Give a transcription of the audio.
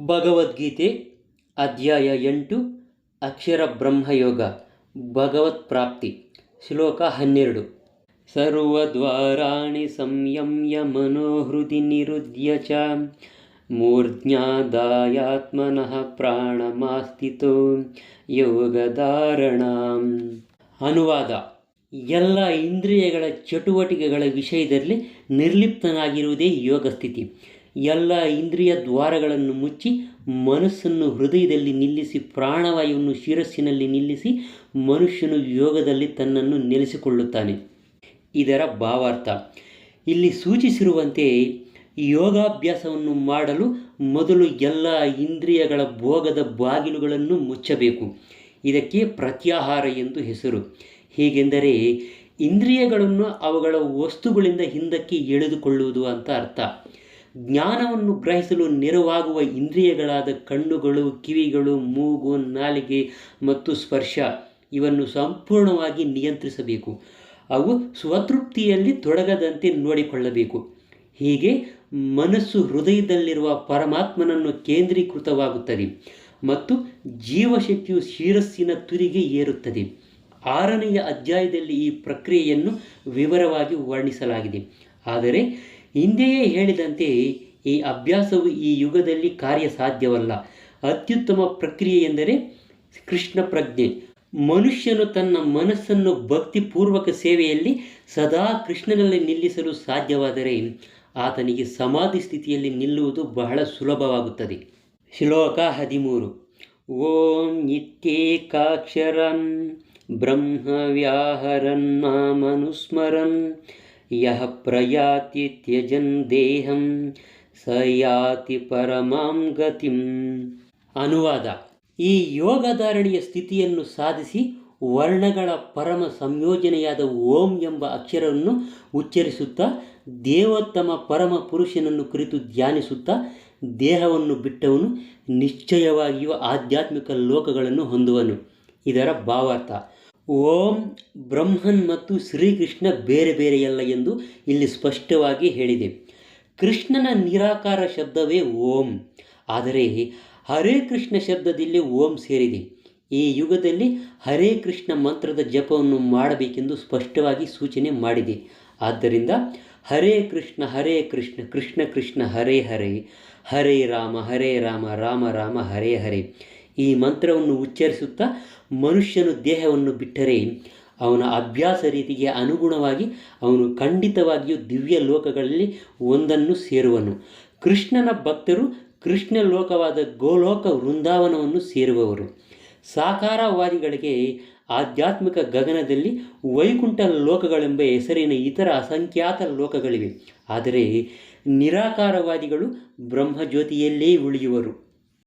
ಭಗವದ್ಗೀತೆ ಅಧ್ಯಾಯ ಎಂಟು, ಅಕ್ಷರ ಬ್ರಹ್ಮಯೋಗ, ಭಗವತ್ ಪ್ರಾಪ್ತಿ, ಶ್ಲೋಕ ಹನ್ನೆರಡು. ಸರ್ವದ್ವಾರಾಣಿ ಸಂಯಮ್ಯ ಮನೋಹೃದಿ ನಿರುದ್ಯ ಚ ಮೂರ್ಜ್ಞಾದಾಯಾತ್ಮನಃ ಪ್ರಾಣಮಾಸ್ಥಿತೋ ಯೋಗಧಾರಣ. ಅನುವಾದ, ಎಲ್ಲ ಇಂದ್ರಿಯಗಳ ಚಟುವಟಿಕೆಗಳ ವಿಷಯದಲ್ಲಿ ನಿರ್ಲಿಪ್ತನಾಗಿರುವುದೇ ಯೋಗ ಸ್ಥಿತಿ ಎಲ್ಲ ಇಂದ್ರಿಯ ದ್ವಾರಗಳನ್ನು ಮುಚ್ಚಿ ಮನಸ್ಸನ್ನು ಹೃದಯದಲ್ಲಿ ನಿಲ್ಲಿಸಿ, ಪ್ರಾಣವಾಯುವನ್ನು ಶಿರಸ್ಸಿನಲ್ಲಿ ನಿಲ್ಲಿಸಿ ಮನುಷ್ಯನು ಯೋಗದಲ್ಲಿ ತನ್ನನ್ನು ನೆಲೆಸಿಕೊಳ್ಳುತ್ತಾನೆ. ಇದರ ಭಾವಾರ್ಥ, ಇಲ್ಲಿ ಸೂಚಿಸಿರುವಂತೆ ಯೋಗಾಭ್ಯಾಸವನ್ನು ಮಾಡಲು ಮೊದಲು ಎಲ್ಲ ಇಂದ್ರಿಯಗಳ ಭೋಗದ ಬಾಗಿಲುಗಳನ್ನು ಮುಚ್ಚಬೇಕು. ಇದಕ್ಕೆ ಪ್ರತ್ಯಾಹಾರ ಎಂದು ಹೆಸರು. ಹೇಗೆಂದರೆ, ಇಂದ್ರಿಯಗಳನ್ನು ಅವುಗಳ ವಸ್ತುಗಳಿಂದ ಹಿಂದಕ್ಕೆ ಎಳೆದುಕೊಳ್ಳುವುದು ಅಂತ ಅರ್ಥ. ಜ್ಞಾನವನ್ನು ಗ್ರಹಿಸಲು ನೆರವಾಗುವ ಇಂದ್ರಿಯಗಳಾದ ಕಣ್ಣುಗಳು, ಕಿವಿಗಳು, ಮೂಗು, ನಾಲಿಗೆ ಮತ್ತು ಸ್ಪರ್ಶ ಇವನ್ನು ಸಂಪೂರ್ಣವಾಗಿ ನಿಯಂತ್ರಿಸಬೇಕು. ಅವು ಸ್ವತೃಪ್ತಿಯಲ್ಲಿ ತೊಡಗದಂತೆ ನೋಡಿಕೊಳ್ಳಬೇಕು. ಹೀಗೆ ಮನಸ್ಸು ಹೃದಯದಲ್ಲಿರುವ ಪರಮಾತ್ಮನನ್ನು ಕೇಂದ್ರೀಕೃತವಾಗುತ್ತದೆ ಮತ್ತು ಜೀವಶಕ್ತಿಯು ಶಿರಸ್ಸಿನ ತುರಿಗೆ ಏರುತ್ತದೆ. ಆರನೆಯ ಅಧ್ಯಾಯದಲ್ಲಿ ಈ ಪ್ರಕ್ರಿಯೆಯನ್ನು ವಿವರವಾಗಿ ವರ್ಣಿಸಲಾಗಿದೆ. ಆದರೆ ಹಿಂದೆಯೇ ಹೇಳಿದಂತೆ ಈ ಅಭ್ಯಾಸವು ಈ ಯುಗದಲ್ಲಿ ಕಾರ್ಯ ಸಾಧ್ಯವಲ್ಲ ಅತ್ಯುತ್ತಮ ಪ್ರಕ್ರಿಯೆ ಎಂದರೆ ಕೃಷ್ಣ ಪ್ರಜ್ಞೆ. ಮನುಷ್ಯನು ತನ್ನ ಮನಸ್ಸನ್ನು ಭಕ್ತಿಪೂರ್ವಕ ಸೇವೆಯಲ್ಲಿ ಸದಾ ಕೃಷ್ಣನಲ್ಲಿ ನಿಲ್ಲಿಸಲು ಸಾಧ್ಯವಾದರೆ ಆತನಿಗೆ ಸಮಾಧಿ ಸ್ಥಿತಿಯಲ್ಲಿ ನಿಲ್ಲುವುದು ಬಹಳ ಸುಲಭವಾಗುತ್ತದೆ. ಶ್ಲೋಕ ಹದಿಮೂರು. ಓಂ ನಿತ್ಯೇಕಾಕ್ಷರಂ ಬ್ರಹ್ಮ ಯಹ ಪ್ರಯಾತಿ ತ್ಯಜನ್ ದೇಹಂ ಸಯಾತಿ ಯಾತಿ ಪರಮಾಂ ಗತಿಂ ಅನುವಾದ ಈ ಯೋಗಧಾರಣೆಯ ಸ್ಥಿತಿಯನ್ನು ಸಾಧಿಸಿ ವರ್ಣಗಳ ಪರಮ ಸಂಯೋಜನೆಯಾದ ಓಂ ಎಂಬ ಅಕ್ಷರವನ್ನು ಉಚ್ಚರಿಸುತ್ತಾ, ದೇವೋತ್ತಮ ಪರಮ ಪುರುಷನನ್ನು ಕುರಿತು ಧ್ಯಾನಿಸುತ್ತಾ, ದೇಹವನ್ನು ಬಿಟ್ಟವನು ನಿಶ್ಚಯವಾಗಿಯೂ ಆಧ್ಯಾತ್ಮಿಕ ಲೋಕಗಳನ್ನು ಹೊಂದುವನು. ಇದರ ಭಾವಾರ್ಥ ಓಂ ಬ್ರಹ್ಮನ್ ಮತ್ತು ಶ್ರೀಕೃಷ್ಣ ಬೇರೆ ಬೇರೆಯಲ್ಲ ಎಂದು ಇಲ್ಲಿ ಸ್ಪಷ್ಟವಾಗಿ ಹೇಳಿದೆ. ಕೃಷ್ಣನ ನಿರಾಕಾರ ಶಬ್ದವೇ ಓಂ. ಆದರೆ ಹರೇ ಕೃಷ್ಣ ಶಬ್ದದಲ್ಲಿ ಓಂ ಸೇರಿದೆ. ಈ ಯುಗದಲ್ಲಿ ಹರೇ ಕೃಷ್ಣ ಮಂತ್ರದ ಜಪವನ್ನು ಮಾಡಬೇಕೆಂದು ಸ್ಪಷ್ಟವಾಗಿ ಸೂಚನೆ ಮಾಡಿದೆ. ಆದ್ದರಿಂದ ಹರೇ ಕೃಷ್ಣ ಹರೇ ಕೃಷ್ಣ ಕೃಷ್ಣ ಕೃಷ್ಣ, ಹರೇ ಹರೇ ಹರೇ ರಾಮ ಹರೇ ರಾಮ ರಾಮ ರಾಮ, ಹರೇ ಹರೇ. ಈ ಮಂತ್ರವನ್ನು ಉಚ್ಚರಿಸುತ್ತಾ ಮನುಷ್ಯನು ದೇಹವನ್ನು ಬಿಟ್ಟರೆ ಅವನ ಅಭ್ಯಾಸ ರೀತಿಗೆ ಅನುಗುಣವಾಗಿ ಅವನು ಖಂಡಿತವಾಗಿಯೂ ದಿವ್ಯ ಲೋಕಗಳಲ್ಲಿ ಒಂದನ್ನು ಸೇರುವನು. ಕೃಷ್ಣನ ಭಕ್ತರು ಕೃಷ್ಣ ಲೋಕವಾದ ಗೋಲೋಕ ವೃಂದಾವನವನ್ನು ಸೇರುವವರು. ಸಾಕಾರವಾದಿಗಳಿಗೆ ಆಧ್ಯಾತ್ಮಿಕ ಗಗನದಲ್ಲಿ ವೈಕುಂಠ ಲೋಕಗಳೆಂಬ ಹೆಸರಿನ ಇತರ ಅಸಂಖ್ಯಾತ ಲೋಕಗಳಿವೆ. ಆದರೆ ನಿರಾಕಾರವಾದಿಗಳು ಬ್ರಹ್ಮಜ್ಯೋತಿಯಲ್ಲೇ ಉಳಿಯುವರು.